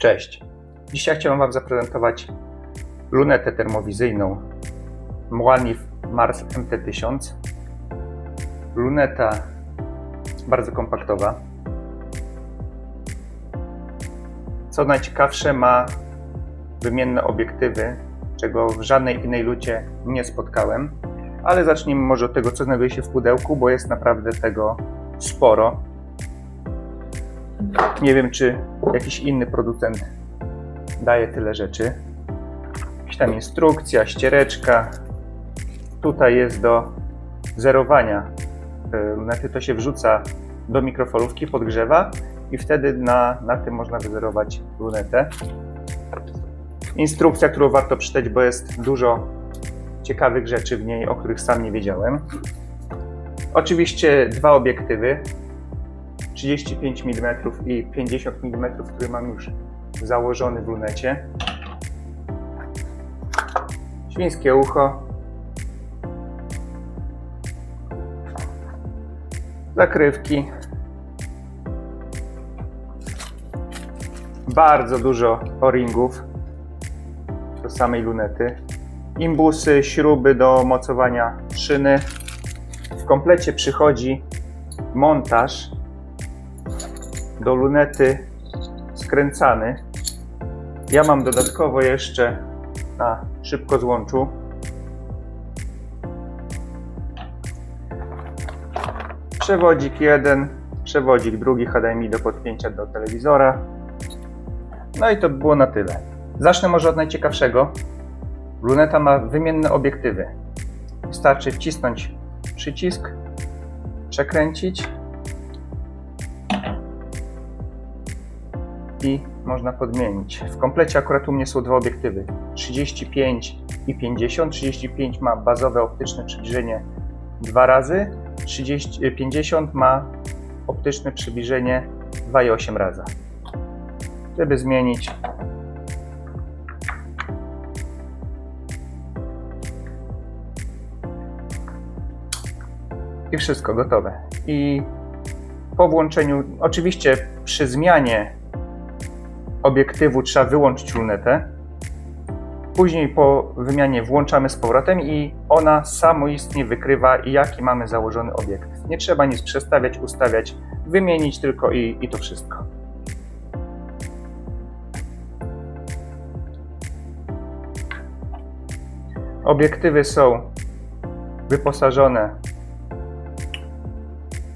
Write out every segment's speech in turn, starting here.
Cześć. Dzisiaj chciałem Wam zaprezentować lunetę termowizyjną Moanif Mars MT1000. Luneta bardzo kompaktowa. Co najciekawsze, ma wymienne obiektywy, czego w żadnej innej lucie nie spotkałem. Ale zacznijmy może od tego, co znajduje się w pudełku, bo jest naprawdę tego sporo. Nie wiem, czy jakiś inny producent daje tyle rzeczy. Jakaś tam instrukcja, ściereczka. Tutaj jest do zerowania y, lunety. To się wrzuca do mikrofalówki, podgrzewa i wtedy na, na tym można wyzerować lunetę. Instrukcja, którą warto przeczytać, bo jest dużo ciekawych rzeczy w niej, o których sam nie wiedziałem. Oczywiście dwa obiektywy, 35 mm i 50 mm, który mam już założony w lunecie. Świńskie ucho. Zakrywki. Bardzo dużo o-ringów do samej lunety. Imbusy, śruby do mocowania szyny. W komplecie przychodzi montaż do lunety skręcany. Ja mam dodatkowo jeszcze na szybko złączu przewodzik jeden, przewodzik drugi HDMI do podpięcia do telewizora. No i to by było na tyle. Zacznę może od najciekawszego. Luneta ma wymienne obiektywy. Wystarczy wcisnąć przycisk, przekręcić i można podmienić. W komplecie akurat u mnie są dwa obiektywy 35 i 50. 35 ma bazowe optyczne przybliżenie dwa razy, 30, 50 ma optyczne przybliżenie 2,8 razy. Żeby zmienić i wszystko gotowe. I po włączeniu, oczywiście przy zmianie obiektywu trzeba wyłączyć lunetę. Później po wymianie włączamy z powrotem i ona samoistnie wykrywa jaki mamy założony obiektyw. Nie trzeba nic przestawiać, ustawiać, wymienić tylko i, i to wszystko. Obiektywy są wyposażone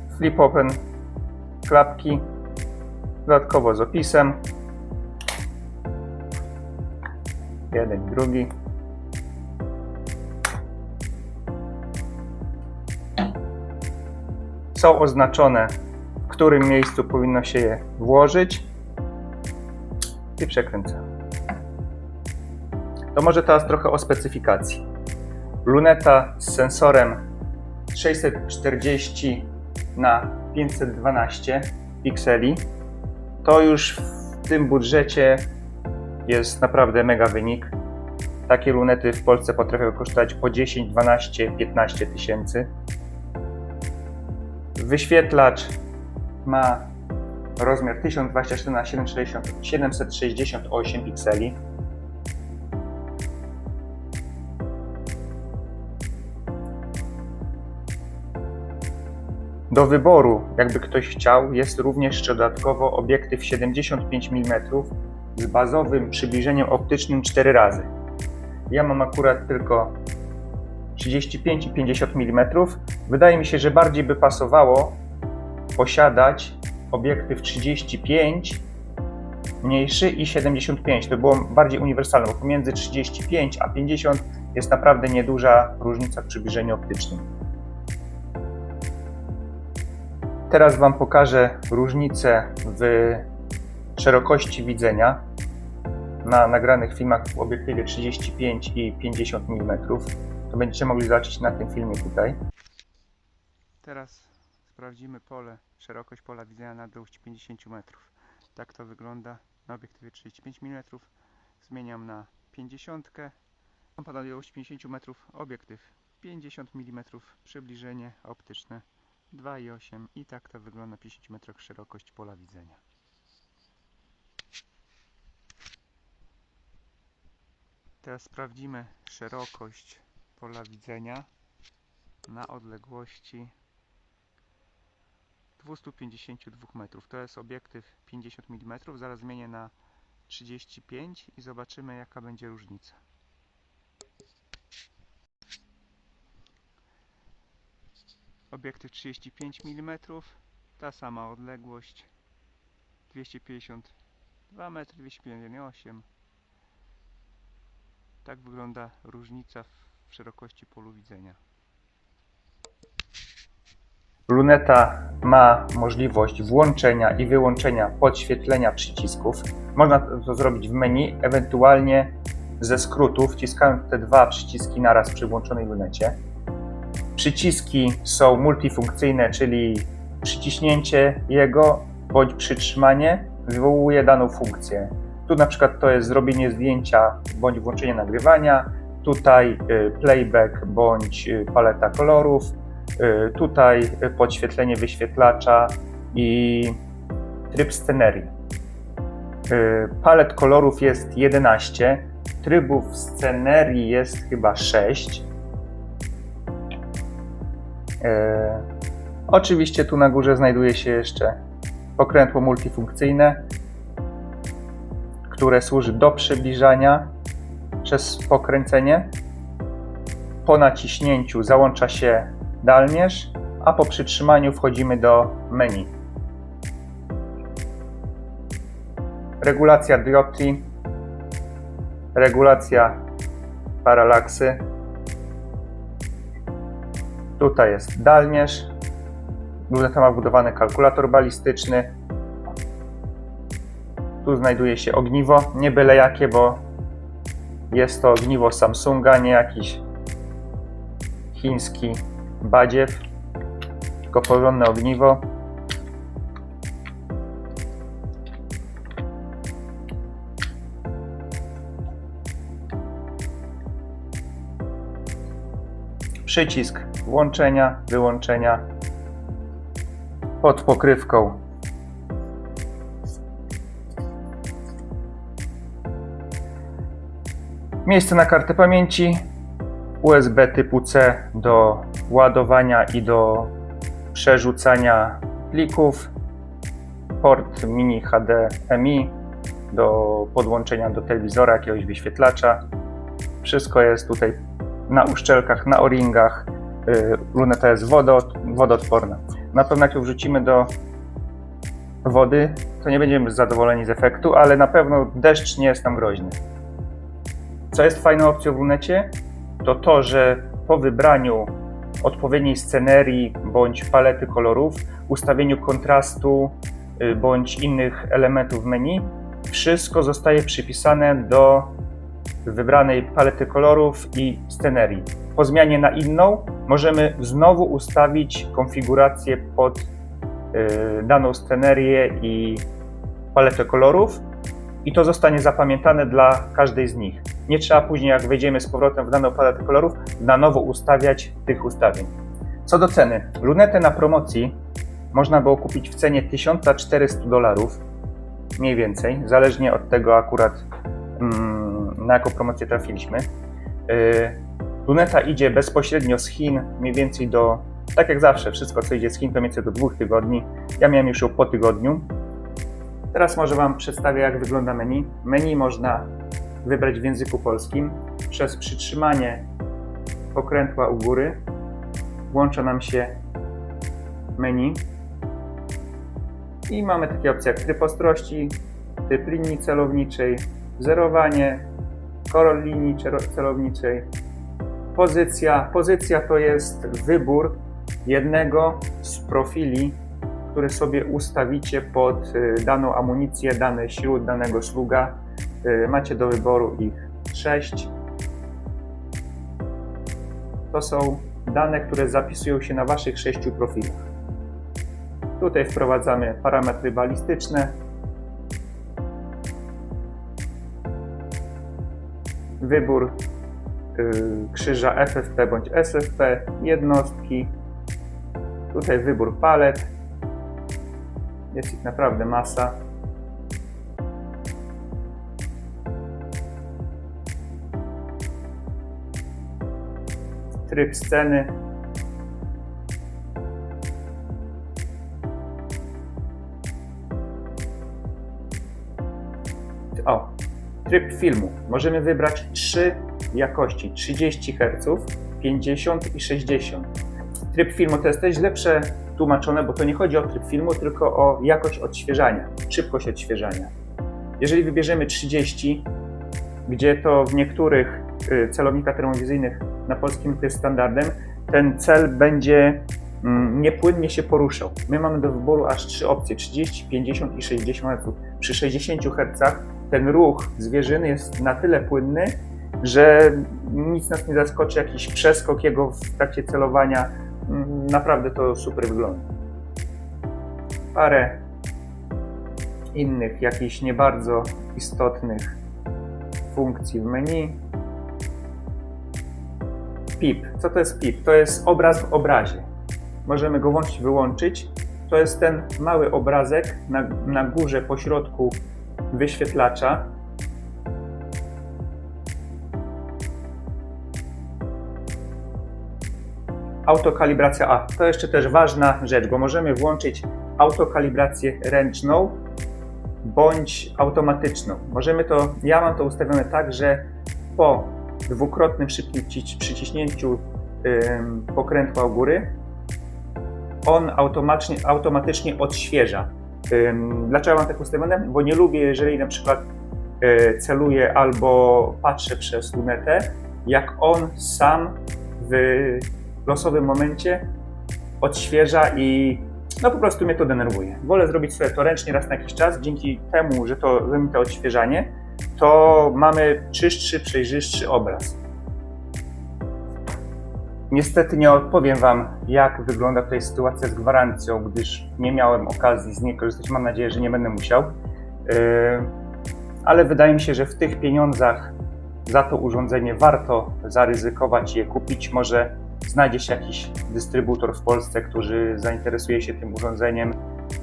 w flip open, klapki, dodatkowo z opisem. Jeden drugi. Są oznaczone, w którym miejscu powinno się je włożyć i przekręcam. To może teraz trochę o specyfikacji. Luneta z sensorem 640 na 512 pikseli. To już w tym budżecie jest naprawdę mega wynik. Takie lunety w Polsce potrafią kosztować po 10, 12, 15 tysięcy. Wyświetlacz ma rozmiar 1024 na 760 768 pikseli. Do wyboru, jakby ktoś chciał, jest również dodatkowo obiektyw 75 mm z bazowym przybliżeniem optycznym 4 razy. Ja mam akurat tylko 35 i 50 mm. Wydaje mi się, że bardziej by pasowało posiadać obiektyw 35 mniejszy i 75. To było bardziej uniwersalne, bo pomiędzy 35 a 50 jest naprawdę nieduża różnica w przybliżeniu optycznym. Teraz Wam pokażę różnicę w szerokości widzenia na nagranych filmach w obiektywie 35 i 50 mm. To będziecie mogli zobaczyć na tym filmie tutaj. Teraz sprawdzimy pole, szerokość pola widzenia na długości 50 metrów. Tak to wygląda na obiektywie 35 mm. Zmieniam na 50. Mam na długość 50 metrów obiektyw 50 mm, przybliżenie optyczne 2,8 i tak to wygląda na 50 metrach szerokość pola widzenia. Teraz sprawdzimy szerokość pola widzenia na odległości 252 metrów. To jest obiektyw 50 mm. Zaraz zmienię na 35 i zobaczymy jaka będzie różnica. Obiektyw 35 mm, ta sama odległość 252 metry, 258 tak wygląda różnica w szerokości polu widzenia. Luneta ma możliwość włączenia i wyłączenia podświetlenia przycisków. Można to zrobić w menu, ewentualnie ze skrótu, wciskając te dwa przyciski naraz przy włączonej lunecie. Przyciski są multifunkcyjne, czyli przyciśnięcie jego bądź przytrzymanie wywołuje daną funkcję. Tu na przykład to jest zrobienie zdjęcia bądź włączenie nagrywania, tutaj y, playback bądź y, paleta kolorów, y, tutaj podświetlenie wyświetlacza i tryb scenerii. Palet kolorów jest 11, trybów scenerii jest chyba 6. Oczywiście tu na górze znajduje się jeszcze pokrętło multifunkcyjne, które służy do przybliżania przez pokręcenie. Po naciśnięciu załącza się dalmierz, a po przytrzymaniu wchodzimy do menu. Regulacja dioptrii, regulacja paralaksy. Tutaj jest dalmierz. Luneta ma wbudowany kalkulator balistyczny, tu znajduje się ogniwo, nie byle jakie, bo jest to ogniwo Samsunga, nie jakiś chiński badziew, tylko porządne ogniwo. Przycisk włączenia, wyłączenia pod pokrywką Miejsce na kartę pamięci, USB typu C do ładowania i do przerzucania plików, port mini HDMI do podłączenia do telewizora, jakiegoś wyświetlacza. Wszystko jest tutaj na uszczelkach, na o-ringach. Y, luneta jest wodoodporna. Na pewno jak ją wrzucimy do wody, to nie będziemy zadowoleni z efektu, ale na pewno deszcz nie jest tam groźny. Co jest fajną opcją w lunecie? To to, że po wybraniu odpowiedniej scenerii bądź palety kolorów, ustawieniu kontrastu y, bądź innych elementów menu, wszystko zostaje przypisane do wybranej palety kolorów i scenerii. Po zmianie na inną możemy znowu ustawić konfigurację pod y, daną scenerię i paletę kolorów i to zostanie zapamiętane dla każdej z nich. Nie trzeba później, jak wejdziemy z powrotem w daną paletę kolorów, na nowo ustawiać tych ustawień. Co do ceny. Lunetę na promocji można było kupić w cenie 1400 dolarów, mniej więcej, zależnie od tego akurat mm, na jaką promocję trafiliśmy. Yy, luneta idzie bezpośrednio z Chin, mniej więcej do, tak jak zawsze, wszystko co idzie z Chin to mniej więcej do dwóch tygodni. Ja miałem już ją po tygodniu. Teraz może Wam przedstawię, jak wygląda menu. Menu można wybrać w języku polskim. Przez przytrzymanie pokrętła u góry włącza nam się menu i mamy takie opcje jak tryb ostrości, typ linii celowniczej, zerowanie, kolor linii celowniczej, pozycja. Pozycja to jest wybór jednego z profili które sobie ustawicie pod y, daną amunicję, dany śród, danego sługa. Y, macie do wyboru ich 6. To są dane, które zapisują się na Waszych 6 profilach. Tutaj wprowadzamy parametry balistyczne. Wybór y, krzyża FFP bądź SFP, jednostki. Tutaj wybór palet, jest ich naprawdę masa. Tryb sceny. O, tryb filmu. Możemy wybrać trzy jakości: 30 Hz, 50 i 60. Tryb filmu to jest też lepsze tłumaczone, bo to nie chodzi o tryb filmu, tylko o jakość odświeżania, szybkość odświeżania. Jeżeli wybierzemy 30, gdzie to w niektórych y, celownikach termowizyjnych na polskim to jest standardem, ten cel będzie mm, niepłynnie się poruszał. My mamy do wyboru aż trzy opcje: 30, 50 i 60 Hz. Przy 60 Hz ten ruch zwierzyny jest na tyle płynny, że nic nas nie zaskoczy, jakiś przeskok jego w trakcie celowania. Mm, Naprawdę to super wygląda. Parę innych, jakichś nie bardzo istotnych funkcji w menu. PIP. Co to jest PIP? To jest obraz w obrazie. Możemy go włączyć, wyłączyć. To jest ten mały obrazek na, na górze, po środku wyświetlacza. Autokalibracja A. To jeszcze też ważna rzecz, bo możemy włączyć autokalibrację ręczną bądź automatyczną. Możemy to, ja mam to ustawione tak, że po dwukrotnym szybkim przyciśnięciu pokrętła u góry on automatycznie, automatycznie odświeża. Dlaczego mam tak ustawione? Bo nie lubię, jeżeli na przykład y, celuję albo patrzę przez lunetę, jak on sam w losowym momencie odświeża i no po prostu mnie to denerwuje. Wolę zrobić sobie to ręcznie raz na jakiś czas. Dzięki temu, że to robimy to odświeżanie, to mamy czystszy, przejrzystszy obraz. Niestety nie odpowiem Wam, jak wygląda tutaj sytuacja z gwarancją, gdyż nie miałem okazji z niej korzystać. Mam nadzieję, że nie będę musiał. Yy, ale wydaje mi się, że w tych pieniądzach za to urządzenie warto zaryzykować i je kupić. Może znajdzie się jakiś dystrybutor w Polsce, który zainteresuje się tym urządzeniem.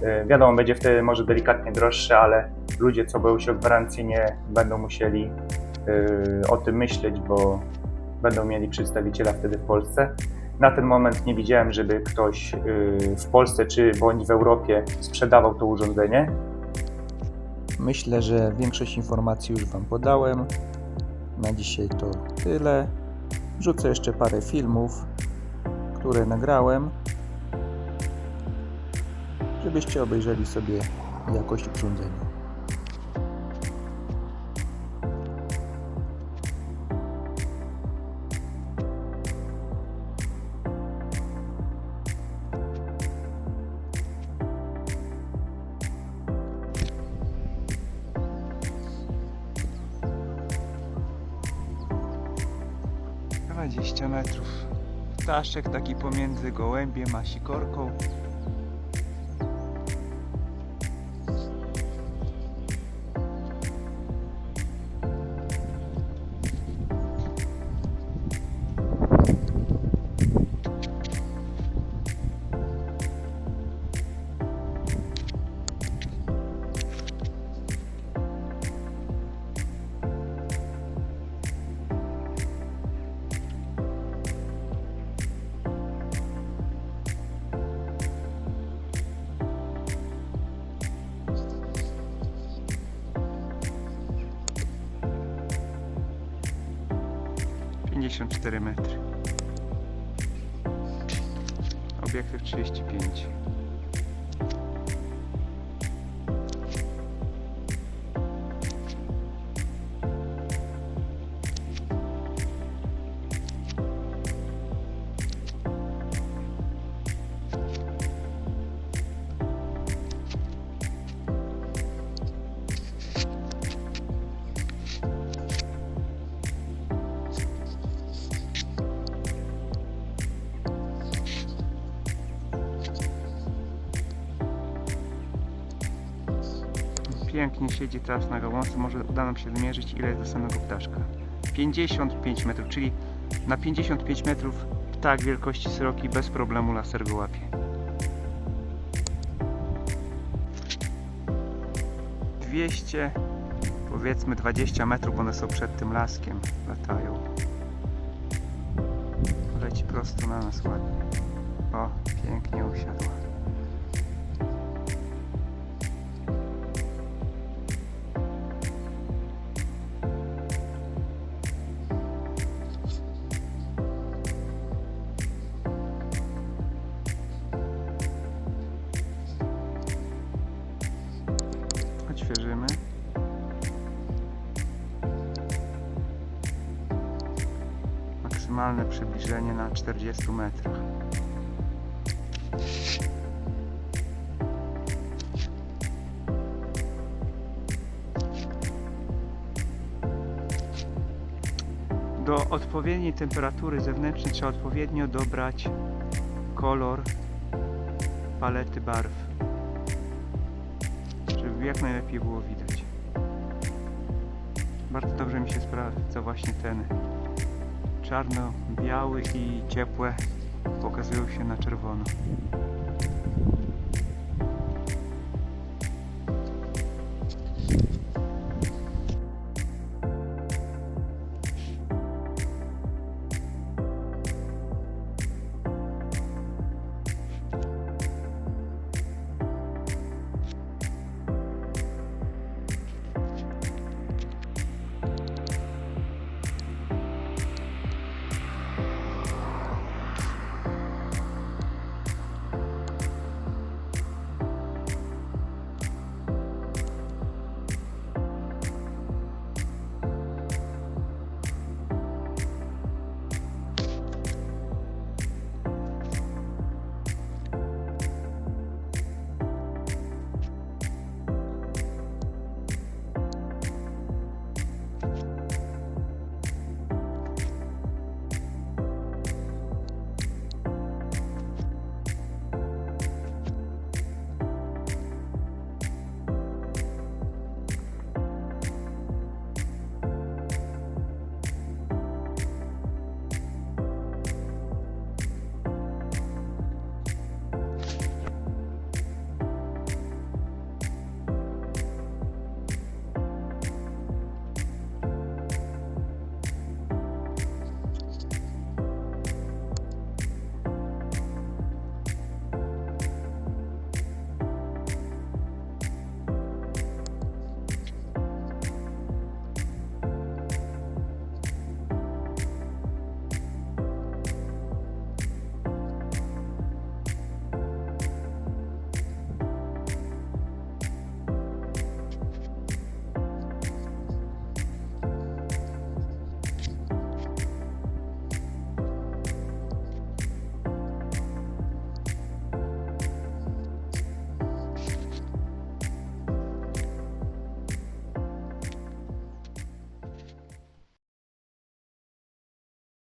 Yy, Wiadomo, będzie wtedy może delikatnie droższe, ale ludzie, co boją się o gwarancję, nie będą musieli yy, o tym myśleć, bo będą mieli przedstawiciela wtedy w Polsce. Na ten moment nie widziałem, żeby ktoś yy, w Polsce czy bądź w Europie sprzedawał to urządzenie. Myślę, że większość informacji już Wam podałem. Na dzisiaj to tyle. Wrzucę jeszcze parę filmów, które nagrałem, żebyście obejrzeli sobie jakość urządzenia. Dwadzieścia metrów. Ptaszek taki pomiędzy gołębiem a sikorką. Pięćdziesiąt cztery metry. Obiektyw 35. Pięknie siedzi teraz na gałązce. Może uda nam się zmierzyć ile jest do samego ptaszka. 55 metrów, czyli na 55 metrów ptak wielkości sroki bez problemu laser go łapie. 200 powiedzmy 20 metrów, one są przed tym laskiem, latają. leci prosto na nas ładnie. O, pięknie usiadła. Maksymalne przybliżenie na 40 metrach. Do odpowiedniej temperatury zewnętrznej trzeba odpowiednio dobrać kolor palety barw, żeby jak najlepiej było widać. Bardzo dobrze mi się sprawdza właśnie ten czarno-biały i ciepłe pokazują się na czerwono.